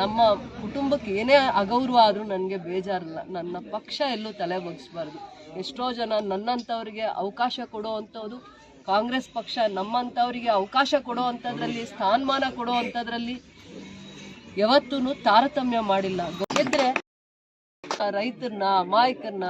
ನಮ್ಮ ಕುಟುಂಬಕ್ಕೆ ಏನೇ ಅಗೌರವ ಆದರೂ ನನಗೆ ಬೇಜಾರಿಲ್ಲ. ನನ್ನ ಪಕ್ಷ ಎಲ್ಲೂ ತಲೆ ಬಗ್ಸ್ಬಾರ್ದು. ಎಷ್ಟೋ ಜನ ನನ್ನಂಥವ್ರಿಗೆ ಅವಕಾಶ ಕೊಡೋ ಅಂಥದ್ದು ಕಾಂಗ್ರೆಸ್ ಪಕ್ಷ ನಮ್ಮಂಥವ್ರಿಗೆ ಅವಕಾಶ ಕೊಡೋ ಅಂಥದ್ರಲ್ಲಿ, ಸ್ಥಾನಮಾನ ಕೊಡೋ ಅಂಥದ್ರಲ್ಲಿ ಯಾವತ್ತೂ ತಾರತಮ್ಯ ಮಾಡಿಲ್ಲ. ಗೊತ್ತಿದ್ರೆ ರೈತರನ್ನ, ಅಮಾಯಕರನ್ನ,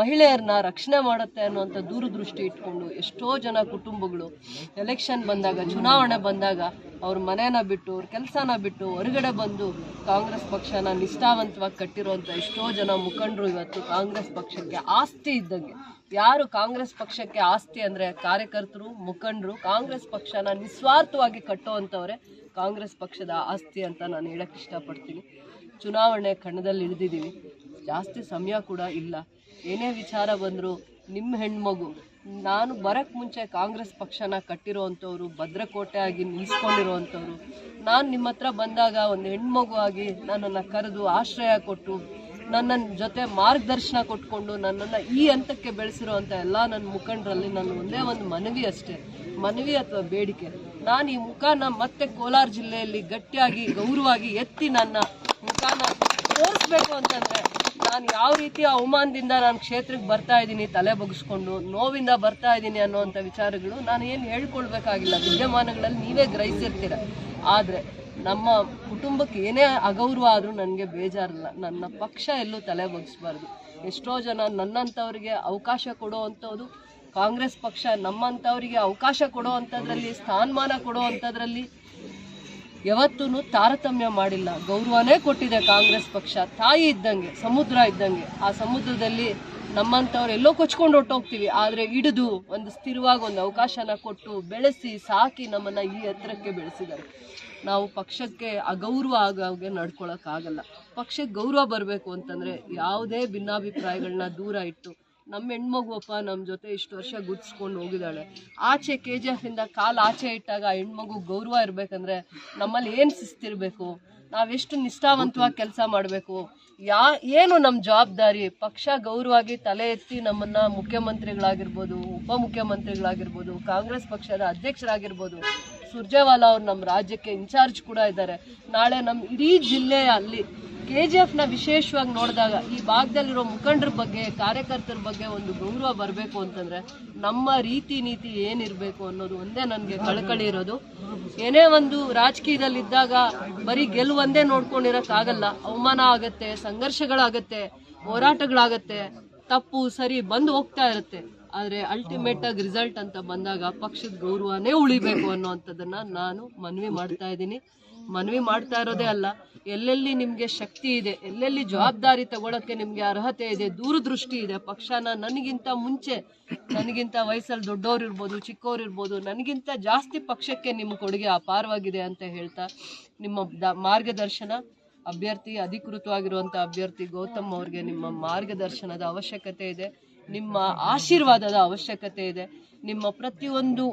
ಮಹಿಳೆಯರನ್ನ ರಕ್ಷಣೆ ಮಾಡುತ್ತೆ ಅನ್ನುವಂಥ ದೂರದೃಷ್ಟಿ ಇಟ್ಕೊಂಡು ಎಷ್ಟೋ ಜನ ಕುಟುಂಬಗಳು ಎಲೆಕ್ಷನ್ ಬಂದಾಗ, ಚುನಾವಣೆ ಬಂದಾಗ ಅವ್ರ ಮನೆಯನ್ನ ಬಿಟ್ಟು, ಅವ್ರ ಕೆಲಸನ ಬಿಟ್ಟು ಹೊರಗಡೆ ಬಂದು ಕಾಂಗ್ರೆಸ್ ಪಕ್ಷನ ನಿಷ್ಠಾವಂತವಾಗಿ ಕಟ್ಟಿರುವಂಥ ಎಷ್ಟೋ ಜನ ಮುಖಂಡರು ಇವತ್ತು ಕಾಂಗ್ರೆಸ್ ಪಕ್ಷಕ್ಕೆ ಆಸ್ತಿ ಇದ್ದಂಗೆ. ಯಾರು ಕಾಂಗ್ರೆಸ್ ಪಕ್ಷಕ್ಕೆ ಆಸ್ತಿ ಅಂದರೆ ಕಾರ್ಯಕರ್ತರು, ಮುಖಂಡರು, ಕಾಂಗ್ರೆಸ್ ಪಕ್ಷನ ನಿಸ್ವಾರ್ಥವಾಗಿ ಕಟ್ಟುವಂಥವ್ರೆ ಕಾಂಗ್ರೆಸ್ ಪಕ್ಷದ ಆಸ್ತಿ ಅಂತ ನಾನು ಹೇಳಕ್ಕೆ ಇಷ್ಟಪಡ್ತೀನಿ. ಚುನಾವಣೆ ಕಣದಲ್ಲಿ ಇಳಿದಿದ್ದೀವಿ. ಜಾಸ್ತಿ ಸಮಯ ಕೂಡ ಇಲ್ಲ. ಏನೇ ವಿಚಾರ ಬಂದರೂ ನಿಮ್ಮ ಹೆಣ್ಮಗು ನಾನು ಬರೋಕ್ಕೆ ಮುಂಚೆ ಕಾಂಗ್ರೆಸ್ ಪಕ್ಷನ ಕಟ್ಟಿರೋವಂಥವ್ರು, ಭದ್ರಕೋಟೆ ಆಗಿ ನಿಲ್ಲಿಸ್ಕೊಂಡಿರೋವಂಥವ್ರು ನಾನು ನಿಮ್ಮ ಹತ್ರ ಬಂದಾಗ ಒಂದು ಹೆಣ್ಮಗು ಆಗಿ ನನ್ನನ್ನು ಕರೆದು ಆಶ್ರಯ ಕೊಟ್ಟು, ನನ್ನ ಜೊತೆ ಮಾರ್ಗದರ್ಶನ ಕೊಟ್ಕೊಂಡು ನನ್ನನ್ನು ಈ ಹಂತಕ್ಕೆ ಬೆಳೆಸಿರೋವಂಥ ಎಲ್ಲ ನನ್ನ ಮುಖಂಡರಲ್ಲಿ ನನ್ನ ಒಂದೇ ಒಂದು ಮನವಿ ಅಷ್ಟೇ. ಮನವಿ ಅಥವಾ ಬೇಡಿಕೆ. ನಾನು ಈ ಮುಖಾನ ಮತ್ತೆ ಕೋಲಾರ ಜಿಲ್ಲೆಯಲ್ಲಿ ಗಟ್ಟಿಯಾಗಿ, ಗೌರವವಾಗಿ ಎತ್ತಿ ನನ್ನ ಮುಖಾನ ತೋರಿಸ್ಬೇಕು ಅಂತಂದರೆ ನಾನು ಯಾವ ರೀತಿ ಅವಮಾನದಿಂದ ನಾನು ಕ್ಷೇತ್ರಕ್ಕೆ ಬರ್ತಾ ಇದ್ದೀನಿ, ತಲೆ ಬಗ್ಸ್ಕೊಂಡು ನೋವಿಂದ ಬರ್ತಾ ಇದ್ದೀನಿ ಅನ್ನೋವಂಥ ವಿಚಾರಗಳು ನಾನು ಏನು ಹೇಳ್ಕೊಳ್ಬೇಕಾಗಿಲ್ಲ. ವಿದ್ಯಮಾನಗಳಲ್ಲಿ ನೀವೇ ಗ್ರಹಿಸಿರ್ತೀರ. ಆದರೆ ನಮ್ಮ ಕುಟುಂಬಕ್ಕೆ ಏನೇ ಅಗೌರವ ಆದರೂ ನನಗೆ ಬೇಜಾರಿಲ್ಲ. ನನ್ನ ಪಕ್ಷ ಎಲ್ಲೂ ತಲೆ ಬಗ್ಸ್ಬಾರ್ದು. ಎಷ್ಟೋ ಜನ ನನ್ನಂಥವ್ರಿಗೆ ಅವಕಾಶ ಕೊಡೋ ಅಂಥದ್ದು ಕಾಂಗ್ರೆಸ್ ಪಕ್ಷ, ನಮ್ಮಂಥವ್ರಿಗೆ ಅವಕಾಶ ಕೊಡೋ ಅಂಥದ್ರಲ್ಲಿ ಸ್ಥಾನಮಾನ ಕೊಡೋ ಅಂಥದ್ರಲ್ಲಿ ಯಾವತ್ತೂ ತಾರತಮ್ಯ ಮಾಡಿಲ್ಲ. ಗೌರವನೇ ಕೊಟ್ಟಿದೆ ಕಾಂಗ್ರೆಸ್ ಪಕ್ಷ. ತಾಯಿ ಇದ್ದಂಗೆ, ಸಮುದ್ರ ಇದ್ದಂಗೆ. ಆ ಸಮುದ್ರದಲ್ಲಿ ನಮ್ಮಂಥವ್ರು ಎಲ್ಲೋ ಕೊಚ್ಕೊಂಡು ಹೊಟ್ಟೋಗ್ತೀವಿ ಆದರೆ ಹಿಡಿದು ಒಂದು ಸ್ಥಿರವಾಗಿ ಒಂದು ಅವಕಾಶನ ಕೊಟ್ಟು ಬೆಳೆಸಿ, ಸಾಕಿ ನಮ್ಮನ್ನು ಈ ಎತ್ತರಕ್ಕೆ ಬೆಳೆಸಿದ್ದಾರೆ. ನಾವು ಪಕ್ಷಕ್ಕೆ ಅಗೌರವ ಆಗೋಗೆ ನಡ್ಕೊಳಕ್ಕಾಗಲ್ಲ. ಪಕ್ಷಕ್ಕೆ ಗೌರವ ಬರಬೇಕು ಅಂತಂದರೆ ಯಾವುದೇ ಭಿನ್ನಾಭಿಪ್ರಾಯಗಳನ್ನ ದೂರ ಇಟ್ಟು ನಮ್ಮ ಹೆಣ್ಮಗುವಪ್ಪ ನಮ್ಮ ಜೊತೆ ಇಷ್ಟು ವರ್ಷ ಗುಡ್ಸ್ಕೊಂಡು ಹೋಗಿದ್ದಾಳೆ. ಆಚೆ ಕೆ ಜಿ ಎಫಿಂದ ಕಾಲು ಆಚೆ ಇಟ್ಟಾಗ ಆ ಹೆಣ್ಮಗು ಗೌರವ ಇರಬೇಕಂದ್ರೆ ನಮ್ಮಲ್ಲಿ ಏನು ಶಿಸ್ತಿರಬೇಕು? ನಾವೆಷ್ಟು ನಿಷ್ಠಾವಂತವಾಗಿ ಕೆಲಸ ಮಾಡಬೇಕು? ಯಾ, ಏನು ನಮ್ಮ ಜವಾಬ್ದಾರಿ? ಪಕ್ಷ ಗೌರವವಾಗಿ ತಲೆ ಎತ್ತಿ ನಮ್ಮನ್ನು ಮುಖ್ಯಮಂತ್ರಿಗಳಾಗಿರ್ಬೋದು, ಉಪಮುಖ್ಯಮಂತ್ರಿಗಳಾಗಿರ್ಬೋದು, ಕಾಂಗ್ರೆಸ್ ಪಕ್ಷದ ಅಧ್ಯಕ್ಷರಾಗಿರ್ಬೋದು, ಸುರ್ಜೇವಾಲಾ ಅವರು ನಮ್ಮ ರಾಜ್ಯಕ್ಕೆ ಇನ್ಚಾರ್ಜ್ ಕೂಡ ಇದ್ದಾರೆ. ನಾಳೆ ನಮ್ಮ ಇಡೀ ಜಿಲ್ಲೆಯ ಅಲ್ಲಿ ಕೆ ಜಿ ಎಫ್ನ ವಿಶೇಷವಾಗಿ ನೋಡಿದಾಗ ಈ ಭಾಗದಲ್ಲಿರೋ ಮುಖಂಡರ ಬಗ್ಗೆ, ಕಾರ್ಯಕರ್ತರ ಬಗ್ಗೆ ಒಂದು ಗೌರವ ಬರಬೇಕು ಅಂತಂದರೆ ನಮ್ಮ ರೀತಿ ನೀತಿ ಏನಿರಬೇಕು ಅನ್ನೋದು ಒಂದೇ ನನಗೆ ಕಳಕಳಿ ಇರೋದು. ಏನೇ ಒಂದು ರಾಜಕೀಯದಲ್ಲಿದ್ದಾಗ ಬರೀ ಗೆಲುವೊಂದೇ ನೋಡ್ಕೊಂಡಿರೋಕ್ಕಾಗಲ್ಲ. ಅವಮಾನ ಆಗತ್ತೆ, ಸಂಘರ್ಷಗಳಾಗತ್ತೆ, ಹೋರಾಟಗಳಾಗತ್ತೆ, ತಪ್ಪು, ಸರಿ ಬಂದು ಹೋಗ್ತಾ ಇರುತ್ತೆ. ಆದರೆ ಅಲ್ಟಿಮೇಟ್ ಆಗಿ ರಿಸಲ್ಟ್ ಅಂತ ಬಂದಾಗ ಪಕ್ಷದ ಗೌರವನೇ ಉಳಿಬೇಕು ಅನ್ನೋವಂಥದ್ದನ್ನ ನಾನು ಮನವಿ ಮಾಡ್ತಾ ಇದ್ದೀನಿ. ಮನವಿ ಮಾಡ್ತಾ ಇರೋದೇ ಅಲ್ಲ. ಎಲ್ಲೆಲ್ಲಿ ನಿಮಗೆ ಶಕ್ತಿ ಇದೆ, ಎಲ್ಲೆಲ್ಲಿ ಜವಾಬ್ದಾರಿ ತಗೊಳಕ್ಕೆ ನಿಮಗೆ ಅರ್ಹತೆ ಇದೆ, ದೂರದೃಷ್ಟಿ ಇದೆ, ಪಕ್ಷನ ನನಗಿಂತ ಮುಂಚೆ, ನನಗಿಂತ ವಯಸ್ಸಲ್ಲಿ ದೊಡ್ಡವ್ರು ಇರ್ಬೋದು ಚಿಕ್ಕವ್ರು ಇರ್ಬೋದು, ನನಗಿಂತ ಜಾಸ್ತಿ ಪಕ್ಷಕ್ಕೆ ನಿಮ್ಮ ಕೊಡುಗೆ ಅಪಾರವಾಗಿದೆ ಅಂತ ಹೇಳ್ತಾ ನಿಮ್ಮ ದ ಮಾರ್ಗದರ್ಶನ, ಅಭ್ಯರ್ಥಿ ಅಧಿಕೃತವಾಗಿರುವಂಥ ಅಭ್ಯರ್ಥಿ ಗೌತಮ್ ಅವ್ರಿಗೆ ನಿಮ್ಮ ಮಾರ್ಗದರ್ಶನದ ಅವಶ್ಯಕತೆ ಇದೆ, ನಿಮ್ಮ ಆಶೀರ್ವಾದದ ಅವಶ್ಯಕತೆ ಇದೆ, ನಿಮ್ಮ ಪ್ರತಿಯೊಂದು